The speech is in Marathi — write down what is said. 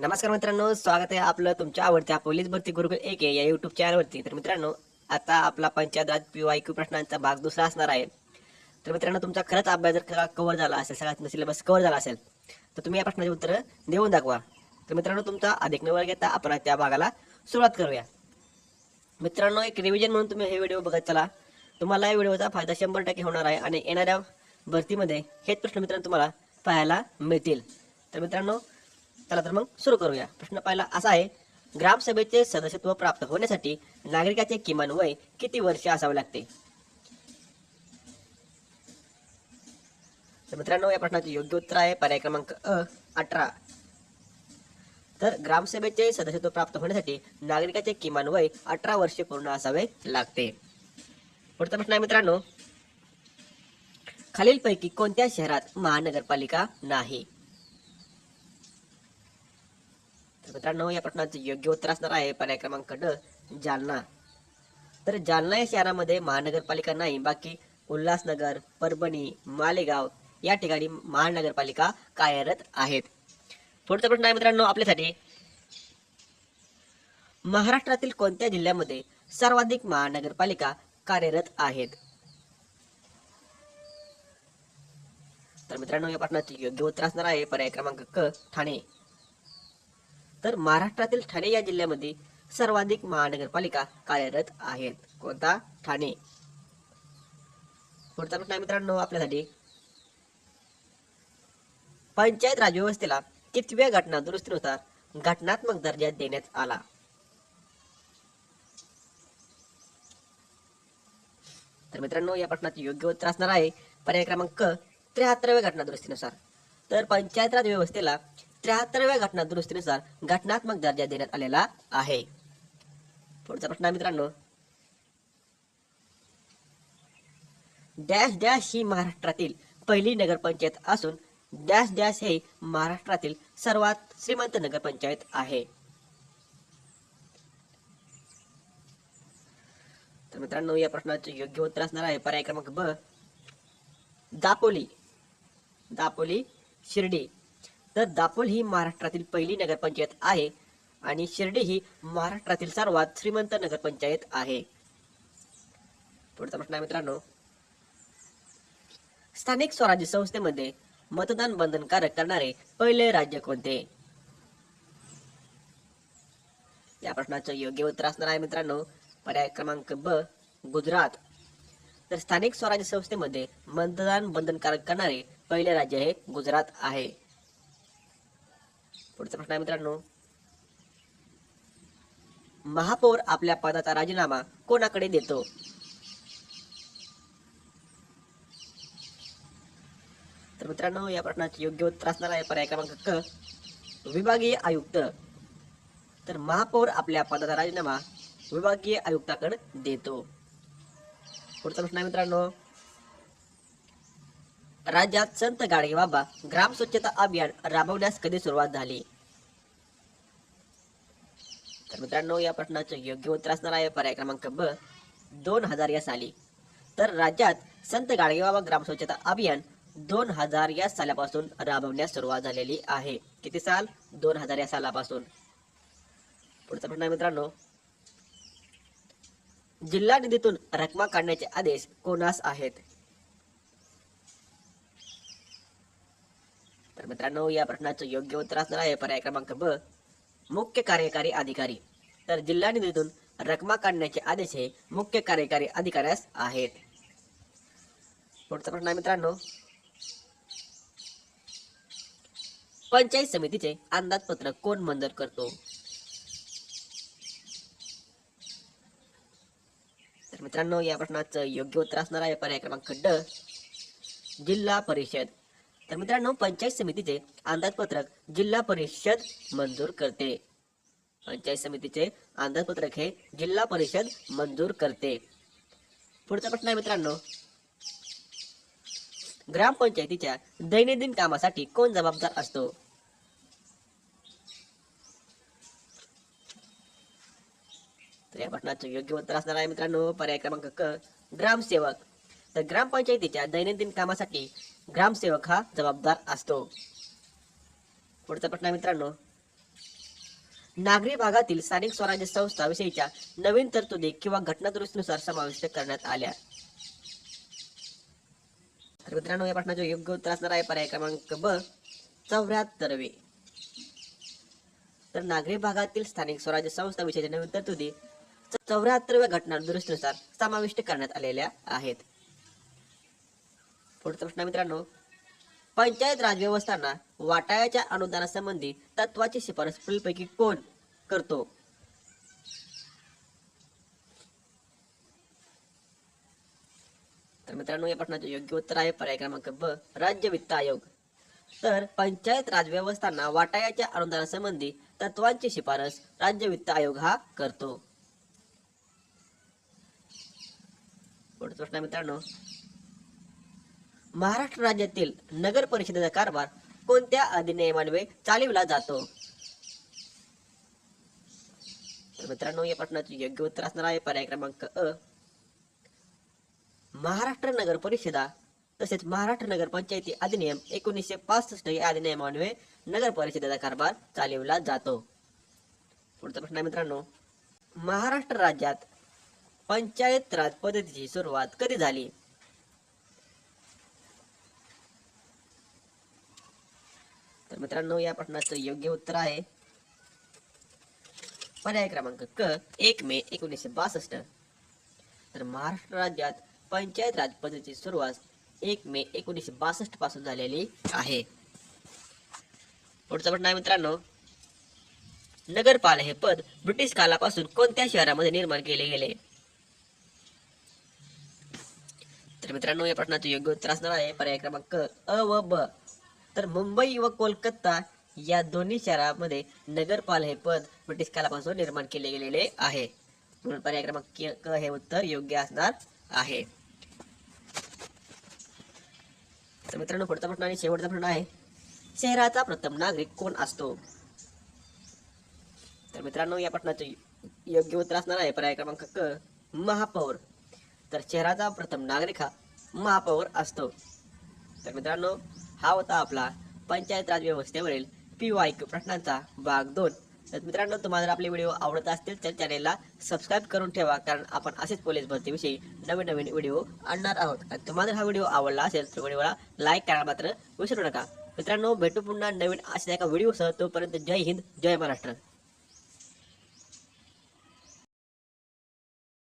नमस्कार मित्रांनो स्वागत आहे आपलं तुमच्या आवडत्या पोलीस भरती गुरुकुल एक या युट्यूब चॅनलवरती तर मित्रांनो आता आपला panchayat raj P Y Q प्रश्नांचा भाग दुसरा असणार आहे. तर मित्रांनो तुमचा खरंच अभ्यास जर कव्हर झाला असेल सगळ्यात सिलेबस कव्हर झाला असेल तर तुम्ही या प्रश्नाची उत्तरं देऊन दाखवा. तर मित्रांनो तुमचा अधिक निवड घेता आपण त्या भागाला सुरुवात करूया. मित्रांनो एक रिव्हिजन म्हणून तुम्ही हे व्हिडिओ बघत चला. तुम्हाला या व्हिडिओचा फायदा शंभर टक्के होणार आहे आणि येणाऱ्या भरतीमध्ये हेच प्रश्न मित्रांनो तुम्हाला पाहायला मिळतील. तर मित्रांनो चला तर मग सुरू करूया. प्रश्न पहिला असा आहे ग्रामसभेचे सदस्यत्व प्राप्त होण्यासाठी नागरिकाचे किमान वय किती वर्ष असावे लागते? तर मित्रांनो या प्रश्नाचे योग्य उत्तर आहे पर्याय क्रमांक अ अठरा. तर ग्रामसभेचे सदस्यत्व प्राप्त होण्यासाठी नागरिकाचे किमान वय अठरा वर्षे पूर्ण असावे लागते. पुढचा प्रश्न आहे मित्रांनो खालीलपैकी कोणत्या शहरात महानगरपालिका नाही तर मित्रांनो या प्रश्नाचं योग्य उत्तर असणार आहे पर्याय क्रमांक ड जालना. तर जालना या शहरामध्ये महानगरपालिका नाही बाकी उल्हासनगर परभणी मालेगाव या ठिकाणी महानगरपालिका कार्यरत आहेत. पुढचा प्रश्न आहे मित्रांनो आपल्यासाठी. महाराष्ट्रातील कोणत्या जिल्ह्यामध्ये सर्वाधिक महानगरपालिका कार्यरत आहेत? तर मित्रांनो या प्रश्नाचे योग्य उत्तर असणार आहे पर्याय क्रमांक क ठाणे. तर महाराष्ट्रातील ठाणे या जिल्ह्यामध्ये सर्वाधिक महानगरपालिका कार्यरत आहेत. कोणता? ठाणे. पुढचा प्रश्न आहे मित्रांनो आपल्यासाठी. पंचायत राज व्यवस्थेला कितव्या घटना दुरुस्तीनुसार घटनात्मक दर्जा देण्यात आला? तर मित्रांनो या प्रश्नाचे योग्य उत्तर असणार आहे. पर्याय क्रमांक त्र्याहत्तराव्या घटना दुरुस्तीनुसार. तर पंचायत राज व्यवस्थेला त्र्याहत्तरव्या घटना दुरुस्तीनुसार घटनात्मक दर्जा देण्यात आलेला आहे. पुढचा प्रश्न आहे मित्रांनो. डॅश डॅश ही महाराष्ट्रातील पहिली नगरपंचायत असून डॅश डॅश हे महाराष्ट्रातील सर्वात श्रीमंत नगरपंचायत आहे. तर मित्रांनो या प्रश्नाचे योग्य उत्तर असणार आहे. पर्याय क्रमांक ब. दापोली. दापोली शिर्डी. तर दापोल ही महाराष्ट्रातील पहिली नगरपंचायत आहे आणि शिर्डी ही महाराष्ट्रातील सर्वात श्रीमंत नगरपंचायत आहे. पुढचा प्रश्न आहे मित्रांनो. स्थानिक स्वराज्य संस्थेमध्ये मतदान बंधनकारक करणारे पहिले राज्य कोणते? या प्रश्नाचं योग्य उत्तर असणार आहे मित्रांनो. पर्याय क्रमांक ब गुजरात. तर स्थानिक स्वराज्य संस्थेमध्ये मतदान बंधनकारक करणारे पहिले राज्य हे गुजरात आहे. पुढचा प्रश्न आहे मित्रांनो. महापौर आपल्या पदाचा राजीनामा कोणाकडे देतो? तर मित्रांनो या प्रश्नाचे योग्य उत्तर असणार आहे पर्याय क्रमांक क विभागीय आयुक्त. तर महापौर आपल्या पदाचा राजीनामा विभागीय आयुक्ताकडे देतो. पुढचा प्रश्न आहे मित्रांनो राज्यात संत गाडगे बाबा ग्राम स्वच्छता अभियान राबवण्यास कधी सुरुवात झाली? तर मित्रांनो या प्रश्नाचं योग्य उत्तर असणार आहे. पर्याय क्रमांक ब दोन हजार या साली. तर राज्यात संत गाडगेबाबा ग्राम स्वच्छता अभियान दोन हजार या सालापासून राबवण्यास सुरुवात झालेली आहे. किती साल? दोन हजार या सालापासून. पुढचा प्रश्न मित्रांनो. जिल्हा निधीतून रकमा काढण्याचे आदेश कोणास आहेत? मित्रांनो या प्रश्नाचं योग्य उत्तर असणार आहे. पर्याय क्रमांक ब मुख्य कार्यकारी अधिकारी. तर जिल्हा निधीतून रकमा काढण्याचे आदेश हे मुख्य कार्यकारी अधिकाऱ्यास आहेत. पुढचा प्रश्न आहे मित्रांनो. पंचायत समितीचे अंदाजपत्रक कोण मंजूर करतो? तर मित्रांनो या प्रश्नाचं योग्य उत्तर असणार आहे. पर्याय क्रमांक ड जिल्हा परिषद. तर मित्रांनो पंचायत समितीचे अंदाजपत्रक जिल्हा परिषद मंजूर करते. पंचायत समितीचे अंदाजपत्रक हे जिल्हा परिषद मंजूर करते. पुढचा प्रश्न आहे मित्रांनो ग्रामपंचायतीच्या दैनंदिन कामासाठी कोण जबाबदार असतो? तर या प्रश्नाचं योग्य उत्तर असणार आहे मित्रांनो पर्याय क्रमांक क ग्रामसेवक. तर ग्रामपंचायतीच्या दैनंदिन कामासाठी ग्रामसेवक हा जबाबदार असतो. पुढचा प्रश्न मित्रांनो नागरी भागातील स्थानिक स्वराज्य संस्था विषयीच्या नवीन तरतुदी किंवा घटना दुरुस्तीनुसार समाविष्ट करण्यात आल्या. तर मित्रांनो या प्रश्नाचे योग्य उत्तर असणार आहे. पर्याय क्रमांक ब चौऱ्याहत्तरवे तर नागरी भागातील स्थानिक स्वराज्य संस्था विषयीच्या नवीन तरतुदी चौऱ्याहत्तरव्या घटना दुरुस्तीनुसार समाविष्ट करण्यात आलेल्या आहेत. पुढचा प्रश्न मित्रांनो. पंचायत राजव्यवस्थांना वाटायाच्या अनुदानासंबंधी तत्वाची शिफारस पुढीलपैकी कोण करतो? तर मित्रांनो या प्रश्नाचे योग्य उत्तर आहे पर्याय क्रमांक ब राज्य वित्त आयोग. तर पंचायत राजव्यवस्थांना वाटायाच्या अनुदानासंबंधी तत्वांची शिफारस राज्य वित्त आयोग हा करतो. पुढचा प्रश्न मित्रांनो महाराष्ट्र राज्यातील नगर परिषदेचा कारभार कोणत्या अधिनियमान्वये चालविला जातो? तर मित्रांनो या प्रश्नाचे योग्य उत्तर असणार आहे. पर्याय क्रमांक अ. महाराष्ट्र नगर परिषदा तसेच महाराष्ट्र नगर पंचायती अधिनियम एकोणीसशे पासष्ट या अधिनियमान्वये नगर परिषदेचा कारभार चालविला जातो. पुढचा प्रश्न आहे मित्रांनो महाराष्ट्र राज्यात पंचायत राज पद्धतीची सुरुवात कधी झाली? तर मित्रांनो या प्रश्नाचं योग्य उत्तर आहे. पर्याय क्रमांक क एक मे एकोणीसशे बासष्ट. तर महाराष्ट्र राज्यात पंचायत राज पद्धतीची सुरुवात एक मे एकोणीसशे बासष्टपासून झालेली आहे. पुढचा प्रश्न आहे मित्रांनो नगरपाल हे पद ब्रिटिश कालापासून कोणत्या शहरामध्ये निर्माण केले गेले? तर मित्रांनो या प्रश्नाचं योग्य उत्तर असणार आहे. पर्याय क्रमांक अ व ब. तर मुंबई व कोलकाता या दोन्ही शहरामध्ये नगरपाल हे पद ब्रिटिश कालापासून निर्माण केले गेलेले आहे. म्हणून पर्याय क्रमांक क हे उत्तर योग्य असणार आहे. तर मित्रांनो पुढचा प्रश्न आणि शेवटचा प्रश्न आहे शहराचा प्रथम नागरिक कोण असतो? तर मित्रांनो या प्रश्नाचे योग्य उत्तर असणार आहे. पर्याय क्रमांक क महापौर. तर शहराचा प्रथम नागरिक हा महापौर असतो. तर मित्रांनो हा होता आपला पंचायत राज व्यवस्थेवरील पी वाय क्यू प्रश्नांचा भाग दोन. तर मित्रांनो तुम्हाला जर आपले व्हिडिओ आवडत असतील तर चॅनेलला सबस्क्राईब करून ठेवा कारण आपण असेच पोलीस भरतीविषयी नवीन नवीन व्हिडिओ आणणार आहोत. आणि तुम्हाला जर हा व्हिडिओ आवडला असेल तर व्हिडिओला लाईक करायला मात्र विसरू नका. मित्रांनो भेटू पुन्हा नवीन अशा एका व्हिडिओसह. तोपर्यंत जय हिंद जय महाराष्ट्र.